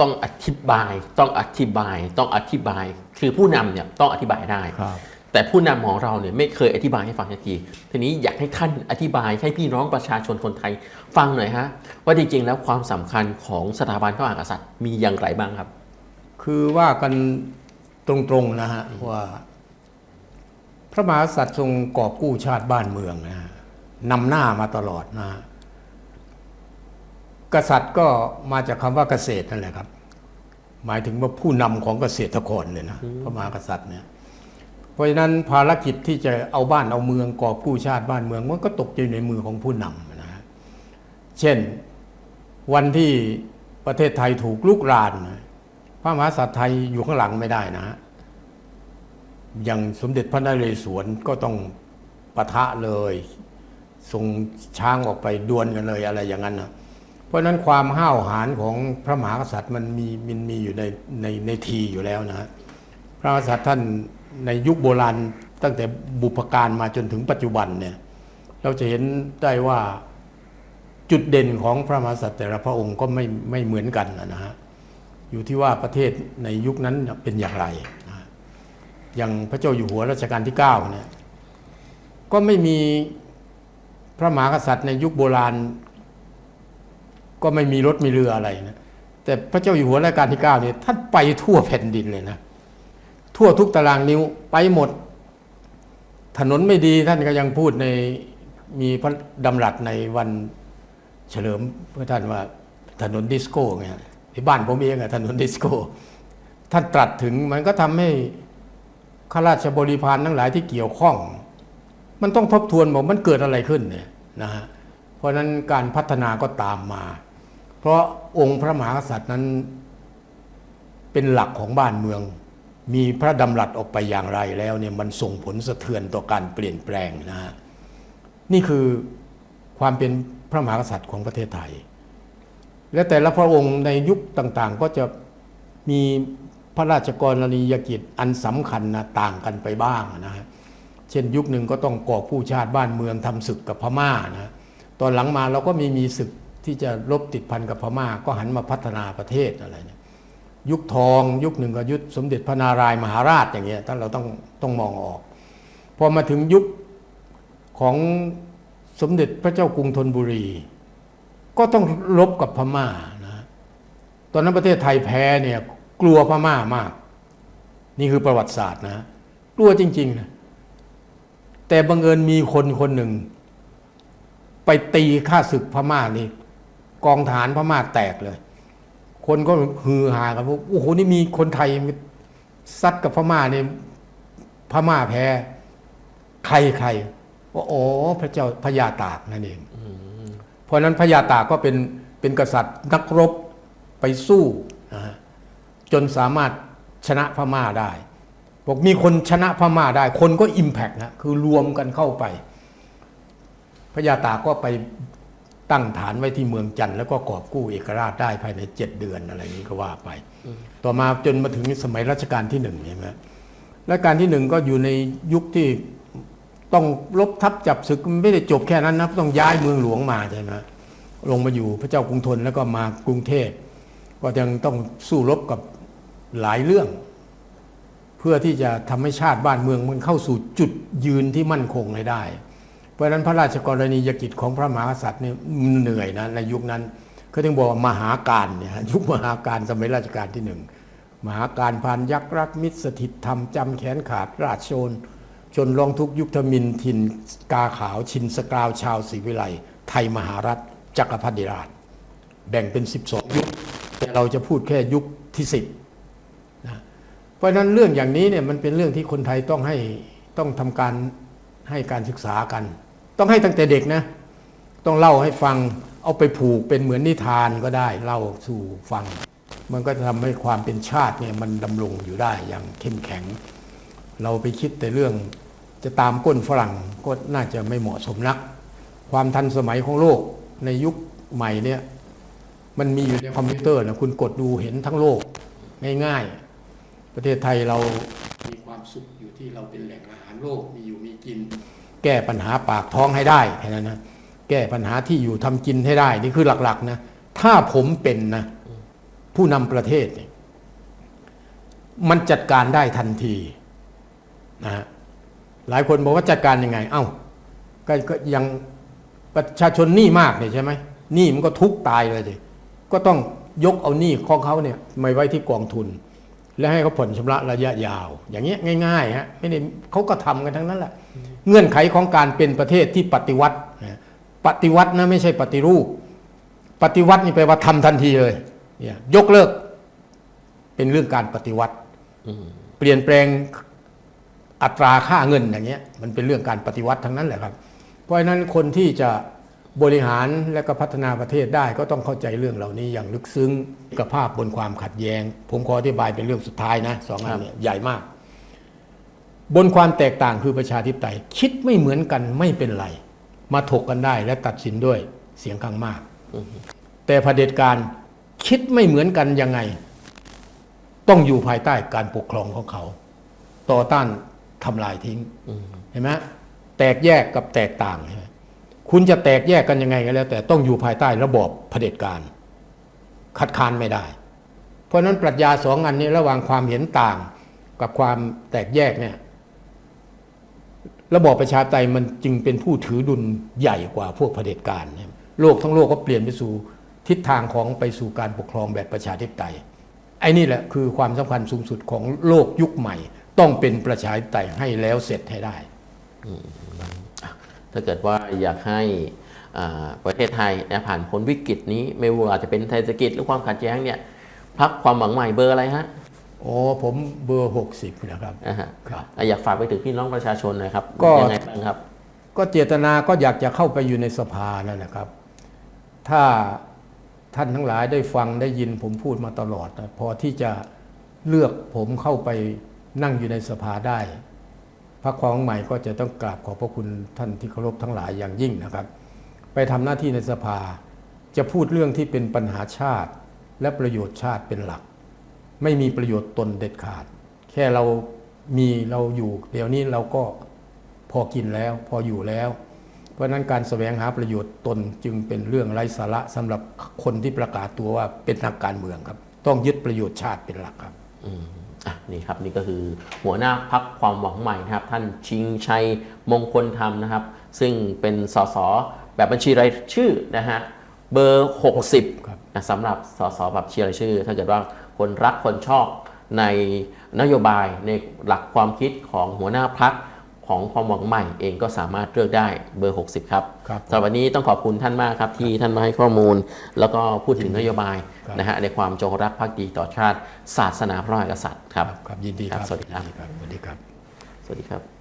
ต้องอธิบาย ต้องอธิบาย ต้องอธิบาย คือผู้นำเนี่ยต้องอธิบายได้ครับแต่ผู้นำของเราเนี่ยไม่เคยอธิบายให้ฟังสักที ทีนี้อยากให้ท่านอธิบายให้พี่น้องประชาชนคนไทยฟังหน่อยฮะว่าจริงๆแล้วความสำคัญของสถาบันพระมหากษัตริย์มีอย่างไรบ้างครับ คือว่ากันตรงๆนะฮะว่า พระมหากษัตริย์ทรงกอบกู้ชาติบ้านเมืองนะฮะนำหน้ามาตลอดนะฮะ กษัตริย์ก็มาจากคำว่าเกษตรนั่นแหละครับ หมายถึงว่าผู้นำของเกษตรกรเลยนะพระมหากษัตริย์เนี่ยเพราะฉะนั้นภารกิจที่จะเอาบ้านเอาเมืองกอบกู้ชาติบ้านเมืองมันก็ตกอยู่ในมือของผู้นำนะฮะเช่นวันที่ประเทศไทยถูกลุกรานนะพระมหากษัตริย์ไทยอยู่ข้างหลังไม่ได้นะฮะอย่างสมเด็จพระนเรศวรก็ต้องปะทะเลยส่งช้างออกไปดวลกันเลยอะไรอย่างนั้นนะ เพราะนั้นความห้าวหาญของพระมหากษัตริย์มันมีมันมีอยู่ในในในทีอยู่แล้วนะฮะพระมหากษัตริย์ท่านในยุคโบราณตั้งแต่บุพการมาจนถึงปัจจุบันเนี่ยเราจะเห็นได้ว่าจุดเด่นของพระมหากษัตริย์แต่ละพระองค์ก็ไม่ไม่เหมือนกันนะฮะอยู่ที่ว่าประเทศในยุคนั้นเป็นอย่างไรนะอย่างพระเจ้าอยู่หัวรัชกาลที่9เนี่ยก็ไม่มีพระมหากษัตริย์ในยุคโบราณ ก็ไม่มีรถมีเรืออะไรนะแต่พระเจ้าอยู่หัวรัชกาลที่9เนี่ยท่านไปทั่วแผ่นดินเลยนะทั่วทุกตารางนิ้วไปหมด ถนนไม่ดีท่านก็ยังพูดในมีพระดำรัสในวันเฉลิมพระท่านว่าถนนดิสโก้ไงที่บ้านผมเองอะถนนดิสโก้ท่านตรัสถึงมันก็ทำให้ข้าราชบริพารทั้งหลายที่เกี่ยวข้อง มันต้องทบทวนบอกมันเกิดอะไรขึ้นเนี่ยนะฮะเพราะนั้นการพัฒนาก็ตามมา ราะองค์พระมหากษัตริย์นั้นเป็นหลักของบ้านเมือง มีพระดำรัสออกไปอย่างไรแล้วเนี่ยมันส่งผลสะเทือนต่อการเปลี่ยนแปลงนะฮะนี่คือความเป็นพระมหากษัตริย์ของประเทศไทย และแต่ละพระองค์ในยุคต่างๆ ก็จะมีพระราชกรณียกิจอันสำคัญนะต่างกันไปบ้างนะฮะเช่นยุคหนึ่งก็ต้องก่อผู้ชาติบ้านเมืองทำศึกกับพม่านะตอนหลังมาเราก็มีมีศึก ที่จะลบติดพันกับพม่าก็หันมาพัฒนาประเทศอะไรเนี่ยยุคทองยุคหนึ่งก็ยุคสมเด็จพระนารายมหาราชอย่างเงี้ยท่านเราต้องต้องมองออก พอมาถึงยุคของสมเด็จพระเจ้ากรุงธนบุรี ก็ต้องรบกับพม่านะตอนนั้นประเทศไทยแพ้เนี่ยกลัวพม่ามาก นี่คือประวัติศาสตร์นะกลัวจริงๆนะแต่บังเอิญมีคนคนหนึ่ง ไปตีข้าศึกพม่านี่ กองฐานพม่าแตกเลย คนก็ฮือฮากันว่าโอ้โหนี่มีคนไทยซัดกับพม่าเนี่ยพม่าแพ้ ใครใครว่าอ๋อพระเจ้าพญาตากนั่นเองเพราะนั้นพญาตากก็เป็นเป็นกษัตริย์นักรบไปสู้จนสามารถชนะพม่าได้บอกมีคนชนะพม่าได้ คนก็อิมแพกนะคือรวมกันเข้าไปพญาตากก็ไป ตั้งฐานไว้ที่เมืองจันทร์แล้วก็กอบกู้เอกราชได้ภายในเจ็ดเดือนอะไรนี้ก็ว่าไป ต่อมาจนมาถึงสมัยรัชกาลที่หนึ่งใช่ไหมรัชกาลที่หนึ่งก็อยู่ในยุคที่ต้องลบทับจับศึกมันไม่ได้จบแค่นั้นนะต้องย้ายเมืองหลวงมาใช่ไหมลงมาอยู่พระเจ้ากรุงธนแล้วก็มากรุงเทพก็ยังต้องสู้รบกับหลายเรื่อง เพื่อที่จะทำให้ชาติบ้านเมืองมันเข้าสู่จุดยืนที่มั่นคงให้ได้ เพราะฉะนั้นพระราชกรณียกิจของพระมหากษัตริย์เนี่ยเหนื่อยนะในยุคนั้นเขาถึงบอกว่ามหาการเนี่ยยุคมหาการสมัยรัชกาลที่หนึ่งมหาการพานยักษ์รักมิตรสถิตธรรมจำแขนขาดราชโชน ชนรองทุกยุคธมินทินกาขาวชินสกราวชาวศรีวิไลไทยมหารัฐ จักรพรรดิราช แบ่งเป็น 12 ยุค แต่เราจะพูดแค่ยุคที่10นะเพราะนั้นเรื่องอย่างนี้เนี่ยมันเป็นเรื่องที่คนไทยต้องให้ต้องทำการให้การศึกษากัน ต้องให้ตั้งแต่เด็กนะ ต้องเล่าให้ฟัง เอาไปผูกเป็นเหมือนนิทานก็ได้ เล่าสู่ฟัง มันก็จะทำให้ความเป็นชาติเนี่ยมันดำรงอยู่ได้อย่างเข้มแข็ง เราไปคิดแต่เรื่องจะตามก้นฝรั่งก็น่าจะไม่เหมาะสมนัก ความทันสมัยของโลกในยุคใหม่เนี่ยมันมีอยู่ในคอมพิวเตอร์นะคุณกดดูเห็นทั้งโลกง่ายๆประเทศไทยเรามีความสุขอยู่ที่เราเป็นแหล่งอาหารโลกมีอยู่มีกิน แก้ปัญหาปากท้องให้ได้แค่นั้นนะแก้ปัญหาที่อยู่ทำกินให้ได้นี่คือหลักๆนะถ้าผมเป็นนะผู้นำประเทศเนี่ยมันจัดการได้ทันทีนะฮะหลายคนบอกว่าจัดการยังไง เอ้าก็ก็ยังประชาชนหนี้มากเนี่ยใช่ไหมหนี้มันก็ทุกตายเลยสิก็ต้องยกเอาหนี้ของเขาเนี่ยมาไว้ที่กองทุน และให้เขาผ่อนชำระระยะยาว อย่างเงี้ยง่ายๆฮะไม่ได้เขาก็ทำกันทั้งนั้นแหละ เงื่อนไขของการเป็นประเทศที่ปฏิวัตินะปฏิวัตินะไม่ใช่ปฏิรูป ปฏิวัตินี่แปลว่าทำทันทีเลยเนี่ยยกเลิก เป็นเรื่องการปฏิวัติเปลี่ยนแปลงอัตราค่าเงินอย่างเงี้ย มันเป็นเรื่องการปฏิวัติทั้งนั้นแหละครับ เพราะฉะนั้นคนที่จะ บริหารและก็พัฒนาประเทศได้ก็ต้องเข้าใจเรื่องเหล่านี้อย่างลึกซึ้งกับภาพบนความขัดแย้ง ผมขออธิบายเป็นเรื่องสุดท้ายนะสองอันเนี่ยใหญ่มาก บนความแตกต่างคือประชาธิปไตย คิดไม่เหมือนกันไม่เป็นไร มาถกกันได้และตัดสินด้วยเสียงข้างมาก แต่เผด็จการคิดไม่เหมือนกันยังไง ต้องอยู่ภายใต้การปกครองของเขา ต่อต้านทำลายทิ้งเห็นไหมแตกแยกกับแตกต่างใช่ไหม คุณจะแตกแยกกันยังไงก็แล้ว แต่ต้องอยู่ภายใต้ระบอบเผด็จการ คัดค้านไม่ได้ เพราะนั้นปรัชญาสองอันนี้ระหว่างความเห็นต่างกับความแตกแยกเนี่ยระบอบประชาธิปไตยมันจึงเป็นผู้ถือดุลใหญ่กว่าพวกเผด็จการโลกทั้งโลกก็เปลี่ยนไปสู่ทิศทางของไปสู่การปกครองแบบประชาธิปไตยไอ้นี่แหละคือความสำคัญสูงสุดของโลกยุคใหม่ ต้องเป็นประชาธิปไตยให้แล้วเสร็จให้ได้ ถ้าเกิดว่าอยากให้อ่าประเทศไทยนะผ่านพ้นวิกฤตนี้ ไม่ว่าจะเป็นเศรษฐกิจหรือความขัดแย้งเนี่ยพักความหวังใหม่เบอร์อะไรฮะโอ้ผมเบอร์หกสิบนะครับอ่าฮะครับอะอยากฝากไปถึงพี่น้องประชาชนหนะครับก็ยังไงบ้างครับ ก็เจตนาก็อยากจะเข้าไปอยู่ในสภานั่นนะครับ ถ้าท่านทั้งหลายได้ฟังได้ยินผมพูดมาตลอดนะพอที่จะเลือกผมเข้าไปนั่งอยู่ในสภาได้ พรรคความหวังใหม่ก็จะต้องกราบขอบพระคุณท่านที่เคารพทั้งหลายอย่างยิ่งนะครับ ไปทำหน้าที่ในสภา จะพูดเรื่องที่เป็นปัญหาชาติ และประโยชน์ชาติเป็นหลัก ไม่มีประโยชน์ตนเด็ดขาด แค่เรามีเราอยู่ เดี๋ยวนี้เราก็พอกินแล้วพออยู่แล้ว เพราะนั้นการแสวงหาประโยชน์ตนจึงเป็นเรื่องไร้สาระสำหรับคนที่ประกาศตัวว่าเป็นนักการเมืองครับ ต้องยึดประโยชน์ชาติเป็นหลักครับอื นี่ครับนี่ก็คือหัวหน้าพักความหวังใหม่นะครับ ท่านชิงชัยมงคลธรรมนะครับ ซึ่งเป็นสสแบบบัญชีรายชื่อนะฮะเบอร์ 60ครับนะสำหรับสสแบบบัญชีรายชื่อ ถ้าเกิดว่าคนรักคนชอบในนโยบายในหลักความคิดของหัวหน้าพัก ของความหวังใหม่เองก็สามารถเลือกได้เบอร์ 60 ครับครับสำหรับวันนี้ต้องขอบคุณท่านมากครับ ที่ท่านมาให้ข้อมูล แล้วก็พูดถึงนโยบายครับนะฮะในความจงรักภักดีต่อชาติ ศาสนาพระมหากษัตริย์ครับครับยินดีครับครับสวัสดีครับยินสวัสดีครับสวัสดีครับ